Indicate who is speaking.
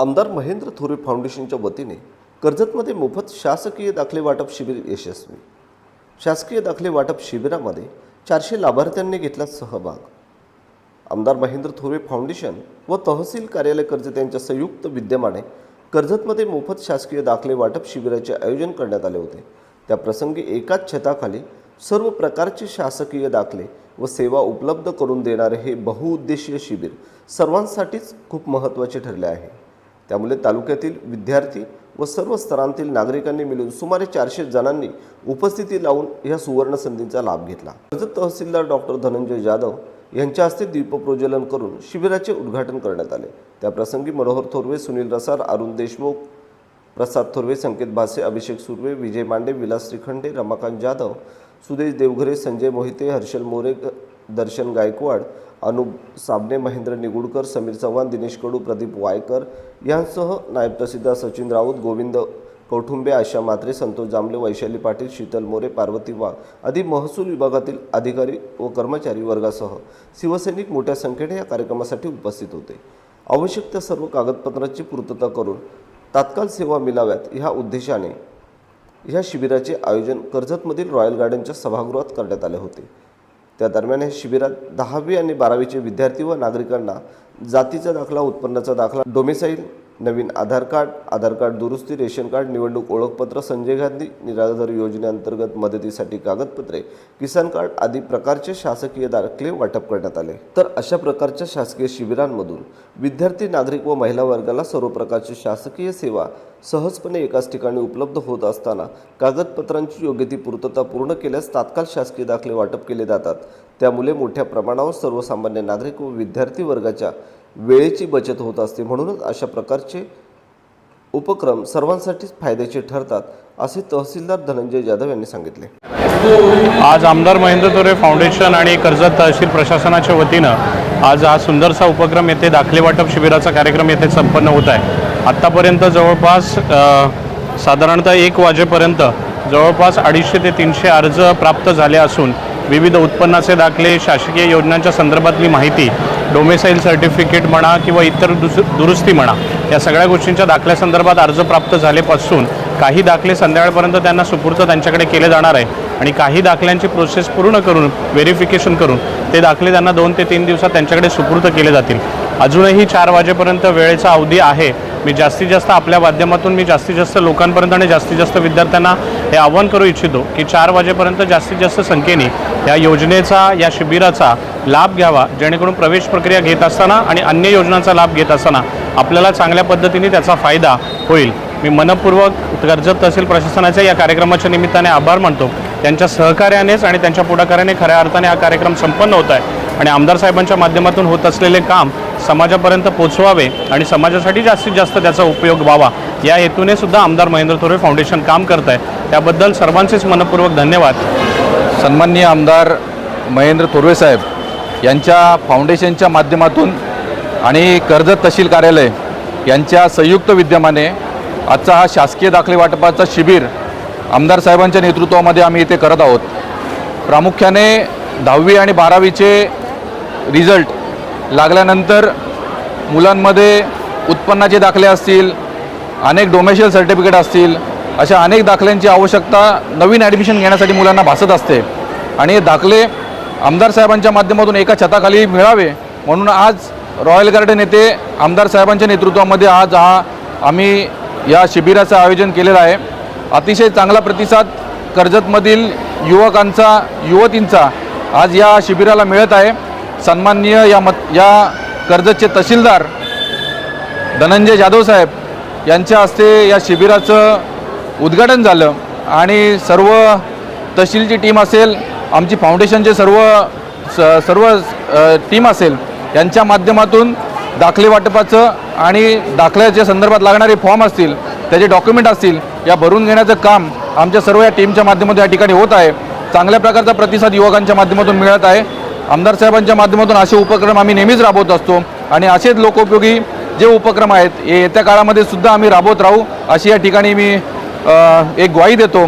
Speaker 1: आमदार महेंद्र थोरे फाउंडेशनच्या वतीने कर्जतमध्ये मोफत शासकीय दाखले वाटप शिबिर यशस्वी. शासकीय दाखले वाटप शिबिरामध्ये चारशे लाभार्थ्यांनी घेतला सहभाग. आमदार महेंद्र थोरे फाउंडेशन व तहसील कार्यालय कर्जत यांच्या संयुक्त विद्यमाने कर्जतमध्ये मोफत शासकीय दाखले वाटप शिबिराचे आयोजन करण्यात आले होते. त्या प्रसंगी एकाच छताखाली सर्व प्रकारचे शासकीय दाखले व सेवा उपलब्ध करून देणारे हे बहुउद्देशीय शिबिर सर्वांसाठीच खूप महत्त्वाचे ठरले आहे. त्यामुळे तालुक्यातील विद्यार्थी व सर्व स्तरांतील नागरिकांनी मिळून सुमारे चारशे जणांनी उपस्थिती लावून या सुवर्ण संधीचा लाभ घेतला. कर्जत तहसीलदार डॉक्टर धनंजय जाधव यांच्या हस्ते दीपप्रज्वलन करून शिबिराचे उद्घाटन करण्यात आले. त्याप्रसंगी मनोहर थोरवे सुनील रसार अरुण देशमुख प्रसाद थोरवे संकेत भासे अभिषेक सुर्वे विजय मांडे विलास श्रीखंडे रमाकांत जाधव सुदेश देवघरे संजय मोहिते हर्षल मोरे दर्शन गायकवाड अनुप साबणे महेंद्र निगुडकर समीर चव्हाण दिनेश कडू प्रदीप वायकर यांसह नायब तहसीलदार सचिन राऊत गोविंद कौठुंबे आशा मात्रे संतोष जांभले वैशाली पाटील शीतल मोरे पार्वती वाघ आदी महसूल विभागातील अधिकारी व कर्मचारी वर्गासह शिवसैनिक मोठ्या संख्येने या कार्यक्रमासाठी उपस्थित होते. आवश्यक त्या सर्व कागदपत्रांची पूर्तता करून तात्काळ सेवा मिळाव्यात ह्या उद्देशाने ह्या शिबिराचे आयोजन कर्जतमधील रॉयल गार्डनच्या सभागृहात करण्यात आले होते. त्या दरम्यान या शिबिरात दहावी आणि बारावीचे विद्यार्थी व नागरिकांना जातीचा दाखला उत्पन्नाचा दाखला डोमेसाईल नवीन आधार कार्ड आधार कार्ड दुरुस्ती रेशन कार्ड निवडणूक ओळखपत्र संजय गांधी निराधार योजनेअंतर्गत मदतीसाठी कागदपत्रे किसान कार्ड आदी प्रकारचे शासकीय दाखले वाटप करण्यात आले. तर अशा प्रकारच्या शासकीय शिबिरांमधून विद्यार्थी नागरिक व महिला वर्गाला सर्व प्रकारची शासकीय सेवा सहजपणे एकाच ठिकाणी उपलब्ध होत असताना कागदपत्रांची योग्य ती पूर्तता पूर्ण केल्यास तात्काळ शासकीय दाखले वाटप केले जातात. त्यामुळे मोठ्या प्रमाणावर सर्वसामान्य नागरिक व विद्यार्थी वर्गाच्या वेळेची बचत होत असते म्हणूनच अशा प्रकारचे उपक्रम सर्वांसाठीच फायद्याचे ठरतात असे तहसीलदार धनंजय जाधव यांनी सांगितले.
Speaker 2: आज आमदार महेंद्र तोरे फाउंडेशन आणि कर्जत तहसील प्रशासनाच्या वतीनं आज हा सुंदरसा उपक्रम येथे दाखले वाटप शिबिराचा कार्यक्रम येथे संपन्न होत आहे. आत्तापर्यंत जवळपास साधारणतः एक वाजेपर्यंत जवळपास अडीचशे ते तीनशे अर्ज प्राप्त झाले असून विविध उत्पन्नाचे दाखले शासकीय योजनांच्या संदर्भातली माहिती डोमेसाईल सर्टिफिकेट म्हणा किंवा इतर दुस दुरुस्ती म्हणा या सगळ्या गोष्टींच्या दाखल्यासंदर्भात अर्ज प्राप्त झालेपासून काही दाखले संध्याकाळपर्यंत त्यांना सुपूर्त त्यांच्याकडे केले जाणार आहे. आणि काही दाखल्यांची प्रोसेस पूर्ण करून व्हेरिफिकेशन करून ते दाखले त्यांना दोन ते तीन दिवसात त्यांच्याकडे सुपूर्त केले जातील. अजूनही चार वाजेपर्यंत वेळेचा अवधी आहे. मी जास्तीत जास्त आपल्या माध्यमातून मी जास्तीत जास्त लोकांपर्यंत आणि जास्तीत जास्त विद्यार्थ्यांना हे आव्हान करू इच्छितो की चार वाजेपर्यंत जास्तीत जास्त संख्येने या योजनेचा या शिबिराचा लाभ घ्यावा जेणेकरून प्रवेश प्रक्रिया घेत असताना आणि अन्य योजनांचा लाभ घेत असताना आपल्याला चांगल्या पद्धतीने त्याचा फायदा होईल. मी मनपूर्वक कर्जत तहसील प्रशासनाच्या या कार्यक्रमाच्या निमित्ताने आभार मानतो. त्यांच्या सहकार्यानेच आणि त्यांच्या पुढाकाराने खऱ्या अर्थाने हा कार्यक्रम संपन्न होत आहे. आणि आमदार साहेबांच्या माध्यमातून होत असलेले काम समाजापर्यंत पोचवावे आणि समाजासाठी जास्तीत जास्त त्याचा उपयोग व्हावा. या हेतूने सुद्धा आमदार महेंद्र थोरे फाउंडेशन काम करत आहे त्याबद्दल सर्वांचेच मनपूर्वक धन्यवाद.
Speaker 3: सन्माननीय आमदार महेंद्र थोरवे साहेब यांच्या फाउंडेशनच्या माध्यमातून आणि कर्जत तहसील कार्यालय यांच्या संयुक्त विद्यमाने आजचा हा शासकीय दाखले वाटपाचा शिबिर आमदार साहेबांच्या नेतृत्वामध्ये आम्ही इथे करत आहोत. प्रामुख्याने दहावी आणि बारावीचे रिझल्ट लागल्यानंतर मुलांमध्ये उत्पन्नाचे दाखले असतील अनेक डोमेशियल सर्टिफिकेट असतील अशा अनेक दाखल्यांची आवश्यकता नवीन ॲडमिशन घेण्यासाठी मुलांना भासत असते. आणि हे दाखले आमदार साहेबांच्या माध्यमातून एका छताखाली मिळावे म्हणून आज रॉयल गार्डन येथे आमदार साहेबांच्या नेतृत्वामध्ये आज हा आम्ही या शिबिराचं आयोजन केलेलं आहे. अतिशय चांगला प्रतिसाद कर्जतमधील युवकांचा युवतींचा आज या शिबिराला मिळत आहे. सन्माननीय या मत या कर्जतचे तहसीलदार धनंजय जाधव साहेब यांच्या हस्ते या शिबिराचं उद्घाटन झालं. आणि सर्व तहसीलची टीम असेल आमची फाउंडेशनचे सर्व स सर्व टीम असेल यांच्या माध्यमातून दाखले वाटपाचं आणि दाखल्याच्या संदर्भात लागणारे फॉर्म असतील त्याचे डॉक्युमेंट असतील या भरून घेण्याचं काम आमच्या सर्व या टीमच्या माध्यमातून या ठिकाणी होत आहे. चांगल्या प्रकारचा प्रतिसाद युवकांच्या माध्यमातून मिळत आहे. आमदार साहेबांच्या माध्यमातून असे उपक्रम आम्ही नेहमीच राबवत असतो. आणि असेच लोकोपयोगी जे उपक्रम आहेत हे येत्या काळामध्ये सुद्धा आम्ही राबवत राहू अशी या ठिकाणी मी एक ग्वाही देतो.